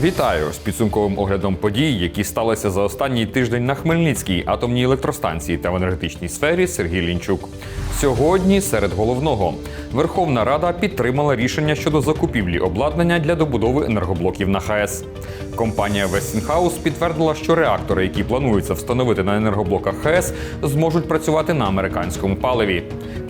Вітаю з підсумковим оглядом подій, які сталися за останній тиждень на Хмельницькій атомній електростанції та в енергетичній сфері Сергій Лінчук. Сьогодні серед головного Верховна Рада підтримала рішення щодо закупівлі обладнання для добудови енергоблоків на ХАЕС. Компанія Westinghouse підтвердила, що реактори, які плануються встановити на енергоблоках ХАЕС, зможуть працювати на американському паливі.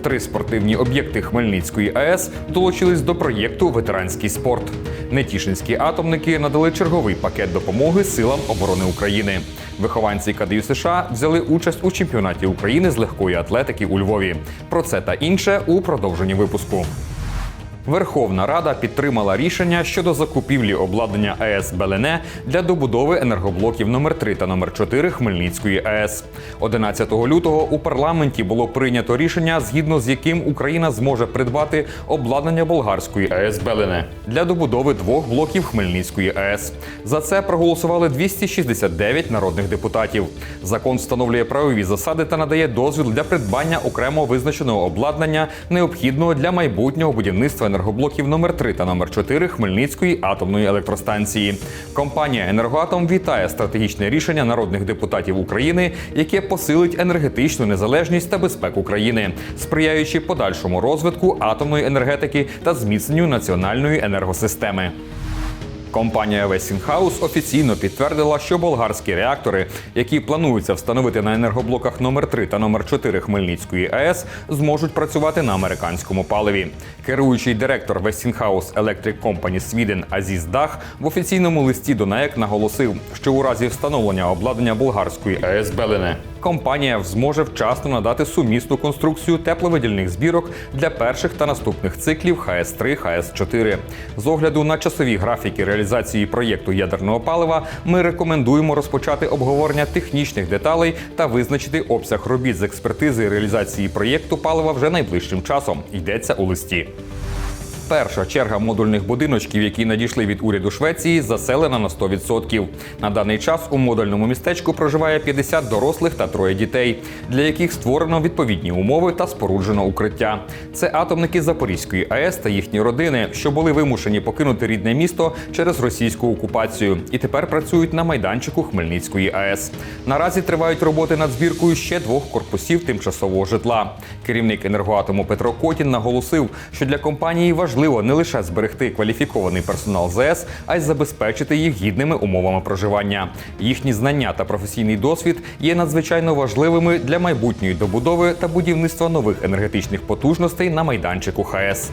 Три спортивні об'єкти Хмельницької АЕС долучились до проєкту Ветеранський спорт. Нетішинські атомники надали черговий пакет допомоги силам оборони України. Вихованці КДЮ США взяли участь у чемпіонаті України з легкої атлетики у Львові. Про це та інше у продовженні випуску. Верховна Рада підтримала рішення щодо закупівлі обладнання АЕС Белене для добудови енергоблоків номер 3 та номер 4 Хмельницької АЕС. 11 лютого у парламенті було прийнято рішення, згідно з яким Україна зможе придбати обладнання болгарської АЕС Белене для добудови двох блоків Хмельницької АЕС. За це проголосували 269 народних депутатів. Закон встановлює правові засади та надає дозвіл для придбання окремо визначеного обладнання, необхідного для майбутнього будівництва енергоблоків номер 3 та номер 4 Хмельницької атомної електростанції. Компанія Енергоатом вітає стратегічне рішення народних депутатів України, яке посилить енергетичну незалежність та безпеку країни, сприяючи подальшому розвитку атомної енергетики та зміцненню національної енергосистеми. Компанія Westinghouse офіційно підтвердила, що болгарські реактори, які плануються встановити на енергоблоках номер 3 та номер 4 Хмельницької АЕС, зможуть працювати на американському паливі. Керуючий директор Westinghouse Electric Company Sweden Азіз Дах в офіційному листі до НАЕК наголосив, що у разі встановлення обладнання болгарської АЕС Белене компанія зможе вчасно надати сумісну конструкцію тепловидільних збірок для перших та наступних циклів ХС 3 ХС 4 З огляду на часові графіки реалізації проєкту ядерного палива, ми рекомендуємо розпочати обговорення технічних деталей та визначити обсяг робіт з експертизи реалізації проєкту палива вже найближчим часом. Йдеться у листі. Перша черга модульних будиночків, які надійшли від уряду Швеції, заселена на 100%. На даний час у модульному містечку проживає 50 дорослих та троє дітей, для яких створено відповідні умови та споруджено укриття. Це атомники Запорізької АЕС та їхні родини, що були вимушені покинути рідне місто через російську окупацію, і тепер працюють на майданчику Хмельницької АЕС. Наразі тривають роботи над збіркою ще двох корпусів тимчасового житла. Керівник енергоатому Петро Котін наголосив, що для компанії важливо не лише зберегти кваліфікований персонал ЗС, а й забезпечити їх гідними умовами проживання. Їхні знання та професійний досвід є надзвичайно важливими для майбутньої добудови та будівництва нових енергетичних потужностей на майданчику ХАЕС.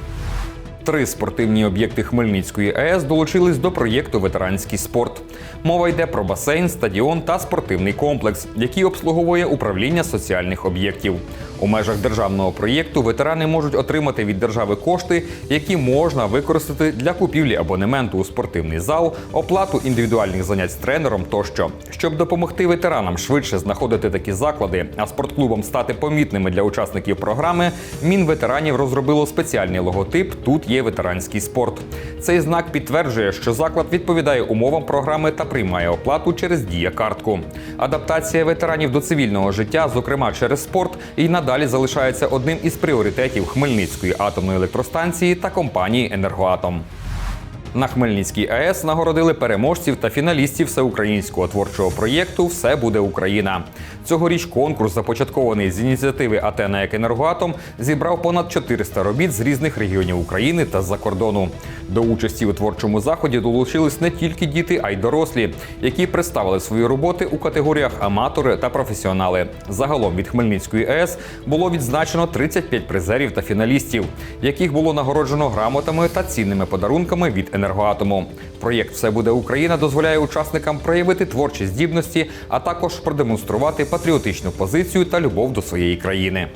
Три спортивні об'єкти Хмельницької АЕС долучились до проєкту Ветеранський спорт. Мова йде про басейн, стадіон та спортивний комплекс, який обслуговує управління соціальних об'єктів. У межах державного проєкту ветерани можуть отримати від держави кошти, які можна використати для купівлі абонементу у спортивний зал, оплату індивідуальних занять з тренером тощо. Щоб допомогти ветеранам швидше знаходити такі заклади, а спортклубам стати помітними для учасників програми, Мінветеранів розробило спеціальний логотип Тут є ветеранський спорт. Цей знак підтверджує, що заклад відповідає умовам програми та приймає оплату через дія картку. Адаптація ветеранів до цивільного життя, зокрема через спорт, і надалі залишається одним із пріоритетів Хмельницької атомної електростанції та компанії Енергоатом. На Хмельницькій АЕС нагородили переможців та фіналістів всеукраїнського творчого проєкту Все буде Україна. Цьогоріч конкурс, започаткований з ініціативи АТ «НАЕК Енергоатом, зібрав понад 400 робіт з різних регіонів України та з-за кордону. До участі у творчому заході долучились не тільки діти, а й дорослі, які представили свої роботи у категоріях аматори та професіонали. Загалом від Хмельницької АЕС було відзначено 35 призерів та фіналістів, яких було нагороджено грамотами та цінними подарунками від енергоатому. Проєкт Все буде Україна дозволяє учасникам проявити творчі здібності, а також продемонструвати патріотичну позицію та любов до своєї країни.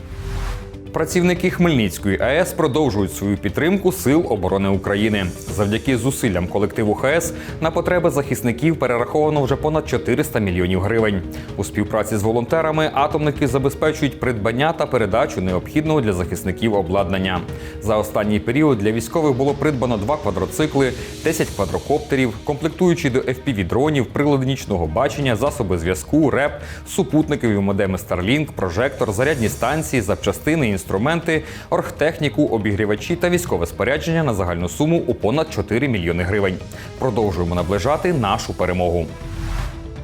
Працівники Хмельницької АЕС продовжують свою підтримку Сил оборони України. Завдяки зусиллям колективу ХАЕС на потреби захисників перераховано вже понад 400 мільйонів гривень. У співпраці з волонтерами атомники забезпечують придбання та передачу необхідного для захисників обладнання. За останній період для військових було придбано два квадроцикли, 10 квадрокоптерів, комплектуючі до FPV-дронів, прилади нічного бачення, засоби зв'язку, РЕП, супутникові модеми Starlink, прожектор, зарядні станції, запчастини, інструменти інструменти, оргтехніку, обігрівачі та військове спорядження на загальну суму у понад 4 мільйони гривень. Продовжуємо наближати нашу перемогу.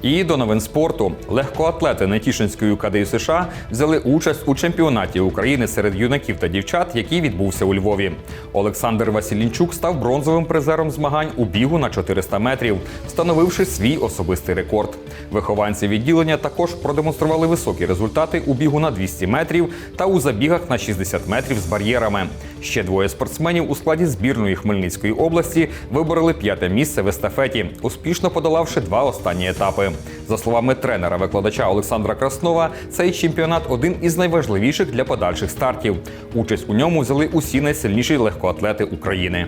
І до новин спорту легкоатлети Нетішинської КДЮ США взяли участь у чемпіонаті України серед юнаків та дівчат, який відбувся у Львові. Олександр Василінчук став бронзовим призером змагань у бігу на 400 метрів, встановивши свій особистий рекорд. Вихованці відділення також продемонстрували високі результати у бігу на 200 метрів та у забігах на 60 метрів з бар'єрами. Ще двоє спортсменів у складі збірної Хмельницької області вибороли п'яте місце в естафеті, успішно подолавши два останні етапи. За словами тренера-викладача Олександра Краснова, цей чемпіонат один із найважливіших для подальших стартів. Участь у ньому взяли усі найсильніші легкоатлети України.